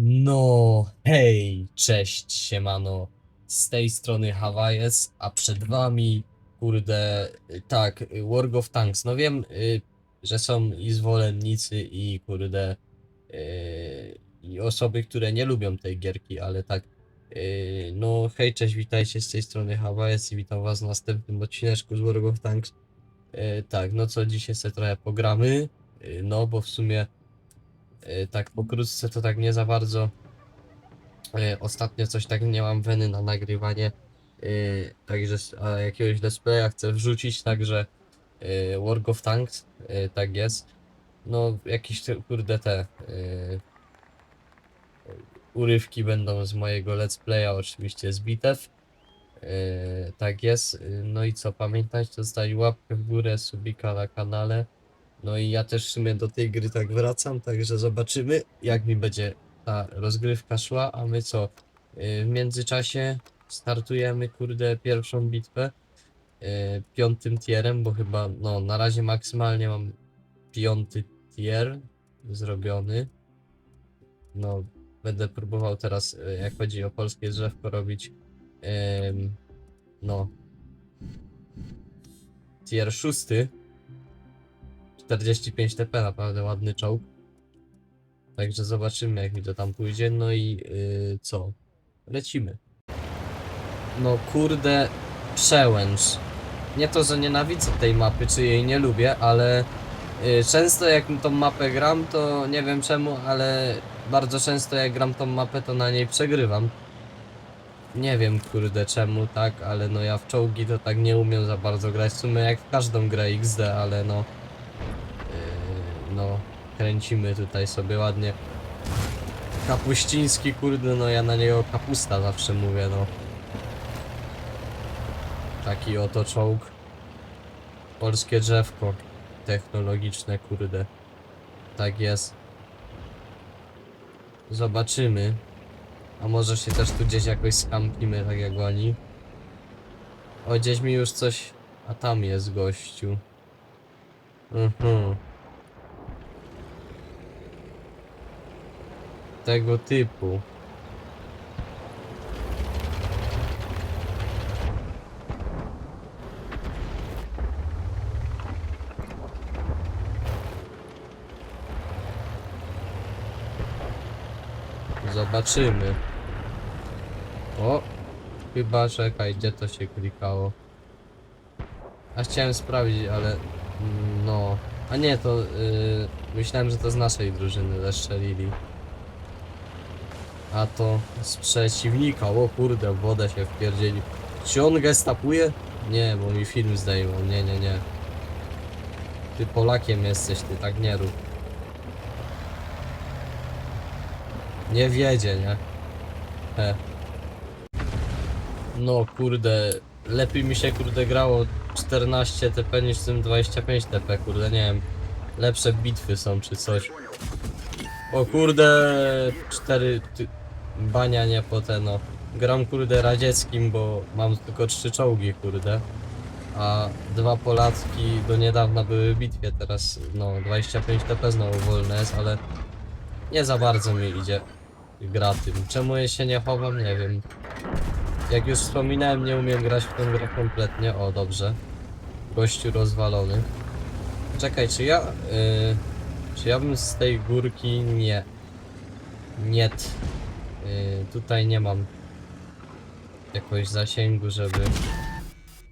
No, hej, cześć, siemano. Z tej strony Hawajes, a przed wami, kurde, tak, World of Tanks. No wiem, y, że są i zwolennicy, i kurde, y, i osoby, które nie lubią tej gierki, ale tak, y, no hej, cześć, witajcie z tej strony Hawajes i witam was w następnym odcineczku z World of Tanks. Tak, no co, dzisiaj sobie trochę pogramy, no bo w sumie tak pokrótce to tak nie za bardzo. Y, Ostatnio coś tak nie mam weny na nagrywanie. y, Także jakiegoś let's playa chcę wrzucić, także World of Tanks, tak jest. No jakieś kurde te urywki będą z mojego let's playa, oczywiście z bitew. Tak jest. No i co, pamiętajcie, zostawić łapkę w górę, subika na kanale. No i ja też w sumie do tej gry tak wracam, także zobaczymy jak mi będzie ta rozgrywka szła, a my co? Yy, W międzyczasie startujemy kurde pierwszą bitwę yy, piątym tierem, bo chyba no na razie maksymalnie mam piąty tier zrobiony. No będę próbował teraz yy, jak chodzi o polskie drzewko robić no tier szósty 45 TP, naprawdę ładny czołg. Także zobaczymy jak mi to tam pójdzie, no i yy, co? Lecimy. No kurde, przełęcz. Nie to, że nienawidzę tej mapy, czy jej nie lubię, ale yy, często jak tą mapę gram, to nie wiem czemu, ale bardzo często jak gram tą mapę, to na niej przegrywam. Nie wiem kurde czemu tak, ale no ja w czołgi to tak nie umiem za bardzo grać, w sumie jak w każdą grę XD, ale no no, kręcimy tutaj sobie ładnie. Kapuściński, kurde, no ja na niego kapusta zawsze mówię, no. Taki oto czołg. Polskie drzewko technologiczne, kurde. Tak jest. Zobaczymy. A może się też tu gdzieś jakoś skampimy, tak jak oni. O, gdzieś mi już coś... A tam jest gościu. Mhm. Tego typu. Zobaczymy. O! Chyba czekaj, gdzie to się klikało. A chciałem sprawdzić, ale no. A nie, to yy, myślałem, że to z naszej drużyny zeszczelili. A to z przeciwnika. O kurde, w wodę się wpierdzieli. Czy on gestapuje? Nie, bo mi film zdejmą. Nie, nie, nie. Ty Polakiem jesteś, ty tak nie rób. Nie wiedzie, nie? He. No kurde, lepiej mi się kurde grało 14 TP niż tym 25 TP, kurde, nie wiem. Lepsze bitwy są czy coś. O kurde, 4 ty... bania nie po te no. Gram kurde radzieckim, bo mam tylko trzy czołgi kurde. A dwa Polacki do niedawna były w bitwie, teraz no 25 TP znowu wolne jest, ale nie za bardzo mi idzie gra tym. Czemu ja się nie chowam, nie wiem. Jak już wspominałem, nie umiem grać w tą grę kompletnie. O, dobrze. Gościu rozwalony. Czekaj, czy ja... Yy, czy ja bym z tej górki... Nie. Nie. Yy, tutaj nie mam jakoś zasięgu, żeby...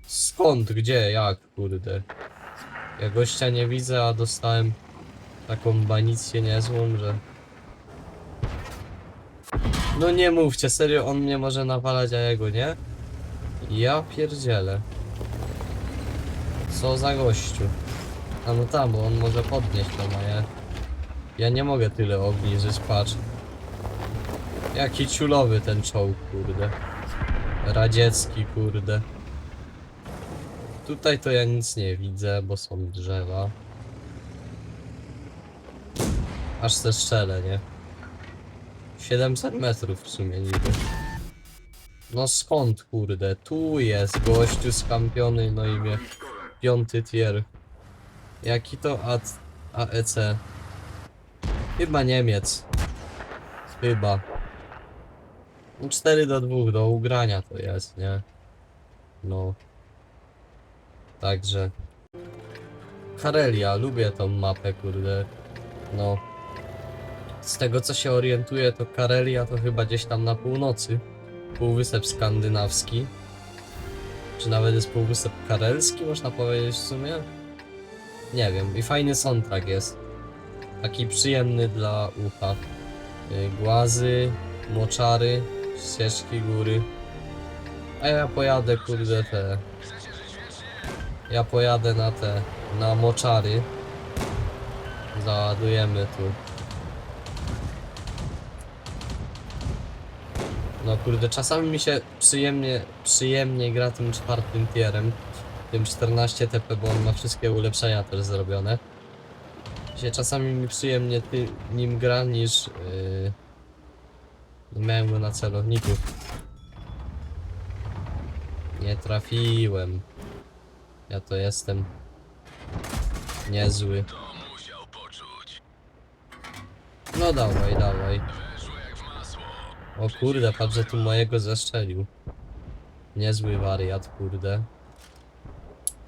Skąd? Gdzie? Jak? Kurde. Ja gościa nie widzę, a dostałem taką banicję niezłą, że... No nie mówcie, serio, on mnie może nawalać, a jego nie? Ja pierdzielę. Co za gościu. A no tam, bo on może podnieść to moje. Ja nie mogę tyle obniżyć, patrz. Jaki ciulowy ten czołg, kurde. Radziecki, kurde. Tutaj to ja nic nie widzę, bo są drzewa. Aż se strzelę, nie? 700 metrów w sumie niby. No skąd kurde? Tu jest gościu skampiony, no i mnie piąty tier. Jaki to AT AEC? Chyba Niemiec. Chyba. No 4 do 2 do ugrania to jest, nie? No. Także. Karelia, lubię tą mapę, kurde. No. Z tego co się orientuję, to Karelia to chyba gdzieś tam na północy. Półwysep skandynawski. Czy nawet jest półwysep karelski, można powiedzieć w sumie? Nie wiem. I fajny soundtrack jest. Taki przyjemny dla ucha. Y, Głazy, moczary, ścieżki góry. A ja pojadę, kurde, te... Ja pojadę na te... na moczary. Załadujemy tu. No kurde, czasami mi się przyjemnie, przyjemnie gra tym czwartym tierem. Tym 14 TP, bo on ma wszystkie ulepszenia też zrobione. Się czasami mi przyjemnie ty, nim gra niż... Yy, miałem go na celowniku. Nie trafiłem. Ja to jestem niezły. No dawaj, dawaj. O kurde, patrz, że tu mojego zeszczelił. Niezły wariat, kurde.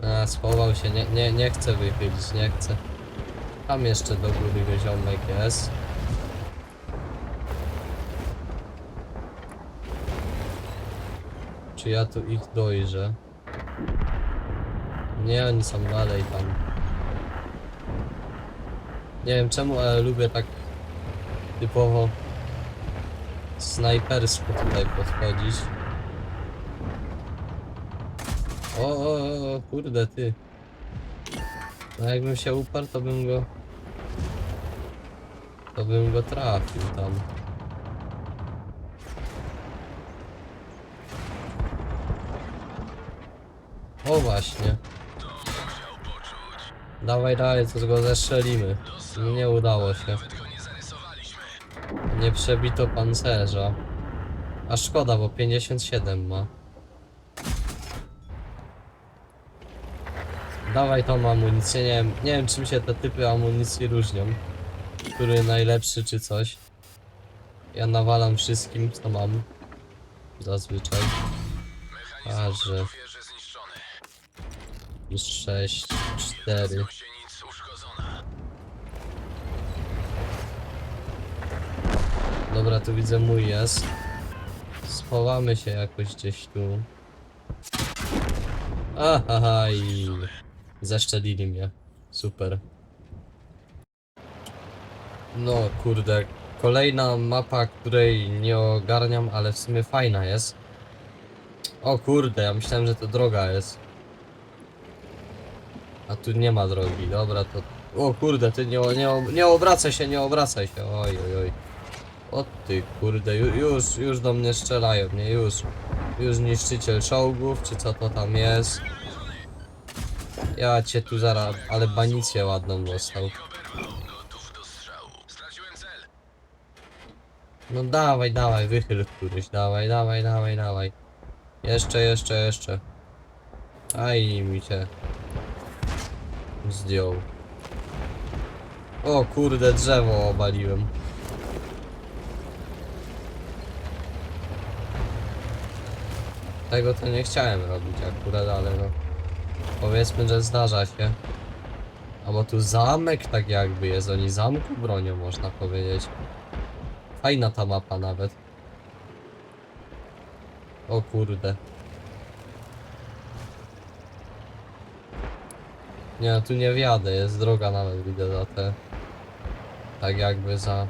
A, schował się, nie, nie, nie chcę wychylić, nie chcę. Tam jeszcze do góry ziomek jest. Czy ja tu ich dojrzę? Nie, oni są dalej tam. Nie wiem czemu, ale lubię tak typowo snajpersko tutaj podchodzić. O, o, o, kurde ty. No jakbym się uparł, to bym go... To bym go trafił tam. O właśnie. Dawaj, dawaj, to go zestrzelimy. Nie udało się. Nie przebito pancerza. A szkoda, bo 57 ma. Dawaj tą amunicję, nie wiem, nie wiem czym się te typy amunicji różnią. Który najlepszy czy coś. Ja nawalam wszystkim co mam. Zazwyczaj. A że. 6, 4. się nic uszkodzona. Dobra, tu widzę mój jest. Schowamy się jakoś gdzieś tu. Aha, i zeszczelili mnie. Super. No kurde, kolejna mapa, której nie ogarniam, ale w sumie fajna jest. O kurde, ja myślałem, że to droga jest. A tu nie ma drogi, dobra to... O kurde, ty nie, nie, nie obracaj się, nie obracaj się, oj oj oj. O ty kurde, ju, już, już do mnie strzelają, nie, już. Już niszczyciel czołgów, czy co to tam jest. Ja cię tu zaraz, ale banicję ładną dostał. No dawaj, dawaj, wychyl któryś, dawaj, dawaj, dawaj, dawaj. Jeszcze, jeszcze, jeszcze. Aj mi się zdjął. O kurde, drzewo obaliłem. Tego to nie chciałem robić akurat, ale no. Powiedzmy, że zdarza się. A bo tu zamek tak jakby jest, oni zamku bronią, można powiedzieć. Fajna ta mapa nawet. O kurde. Nie, tu nie wjadę, jest droga nawet widzę za te. Tak jakby za.